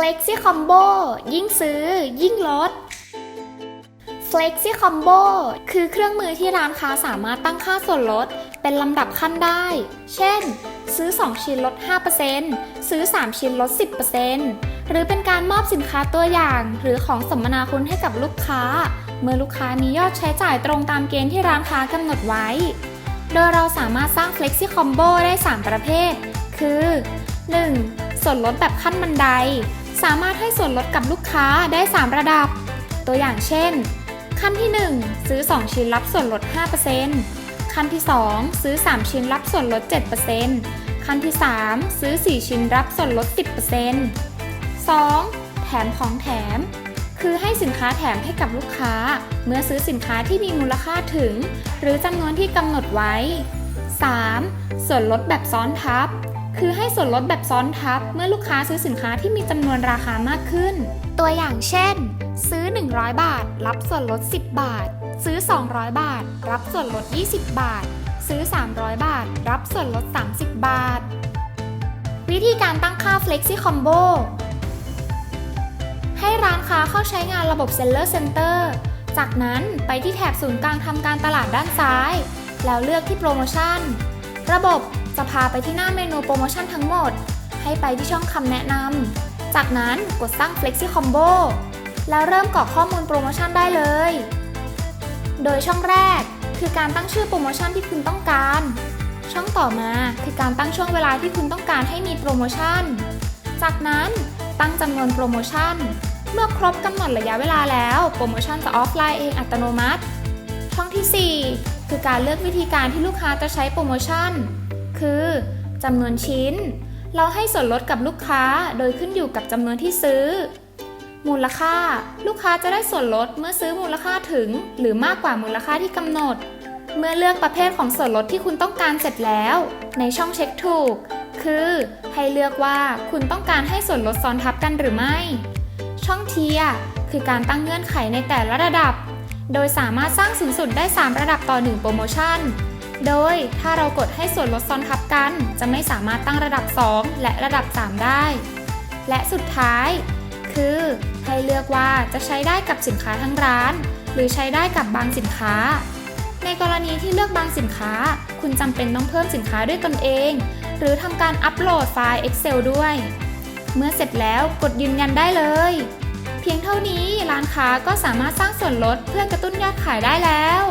Flexi Combo ยิ่งซื้อ ยิ่งลด Flexi Combo คือเครื่องมือที่ร้านค้าสามารถตั้งค่าส่วนลด เป็นลำดับขั้นได้ เช่น ซื้อ 2 ชิ้นลด 5%ซื้อ 3 ชิ้นลด 10%หรือเป็นการมอบสินค้าตัวอย่างหรือของสมนาคุณให้กับลูกค้า เมื่อลูกค้ามียอดใช้จ่ายตรงตามเกณฑ์ที่ร้านค้ากำหนดไว้ โดยเราสามารถสร้าง Flexi Combo ได้ 3 ประเภท คือ 1. ส่วนลดแบบขั้นบันได สามารถให้ส่วนลดกับลูกค้าได้ 3 ระดับ ตัวอย่างเช่น ขั้นที่ 1 ซื้อ 2 ชิ้นรับส่วนลด 5%ขั้นที่ 2 ซื้อ 3 ชิ้นรับส่วนลด 7%ขั้นที่ 3 ซื้อ 4 ชิ้นรับส่วนลด 10% 2. แถมของแถม คือให้สินค้าแถมให้กับลูกค้า เมื่อซื้อสินค้าที่มีมูลค่าถึง หรือจำนวนที่กำหนดไว้ 3. ส่วนลดแบบซ้อนทับ คือให้ส่วนลดแบบซ้อนทับ เมื่อลูกค้าซื้อสินค้าที่มีจำนวนราคามากขึ้น ตัวอย่างเช่น ซื้อ 100 บาท รับส่วนลด 10 บาท ซื้อ 200 บาท รับส่วนลด 20 บาท ซื้อ 300 บาท รับส่วนลด 30 บาท วิธีการตั้งค่า Flexi Combo ให้ร้านค้าเข้าใช้งานระบบ Seller Center จากนั้นไปที่แถบศูนย์กลางทำการตลาดด้านซ้าย แล้วเลือกที่โปรโมชั่น ระบบ จะพาไปที่หน้าเมนูโปรโมชั่นทั้งหมด ให้ไปที่ช่องคำแนะนำ จากนั้นกดสร้าง Flexi Combo แล้วเริ่มกรอกข้อมูลโปรโมชั่นได้เลย โดยช่องแรกคือการตั้งชื่อโปรโมชั่นที่คุณต้องการ ช่องต่อมาคือการตั้งช่วงเวลาที่คุณต้องการให้มีโปรโมชั่น จากนั้นตั้งจำนวนโปรโมชั่น เมื่อครบกำหนดระยะเวลาแล้ว โปรโมชั่นจะออฟไลน์เองอัตโนมัติ ช่องทีสี่4 คือการเลือกวิธีการที่ลูกค้าจะใช้โปรโมชั่น คือจำนวนชิ้น เราให้ส่วนลดกับลูกค้าโดยขึ้นอยู่กับจำนวนที่ซื้อ มูลค่า ลูกค้าจะได้ส่วนลดเมื่อซื้อมูลค่าถึง หรือมากกว่ามูลค่าที่กำหนด เมื่อเลือกประเภทของส่วนลดที่คุณต้องการเสร็จแล้ว ในช่องเช็คถูก คือให้เลือกว่าคุณต้องการให้ส่วนลดซ้อนทับกันหรือไม่ ช่องเทียร์คือการตั้งเงื่อนไขในแต่ละระดับ โดยสามารถสร้างสูงสุดได้ 3 ระดับต่อ 1 โปรโมชั่น โดยถ้าเรากดให้ส่วนลดซ้อนทับกัน จะไม่สามารถตั้งระดับ 2 และระดับ 3 ได้ และสุดท้าย คือให้เลือกว่าจะใช้ได้กับสินค้าทั้งร้าน หรือใช้ได้กับบางสินค้า ในกรณีที่เลือกบางสินค้า คุณจำเป็นต้องเพิ่มสินค้าด้วยตนเอง หรือทำการอัปโหลดไฟล์ Excel ด้วย เมื่อเสร็จแล้วกดยืนยันได้เลย เพียงเท่านี้ร้านค้าก็สามารถสร้างส่วนลดเพื่อกระตุ้นยอดขายได้แล้ว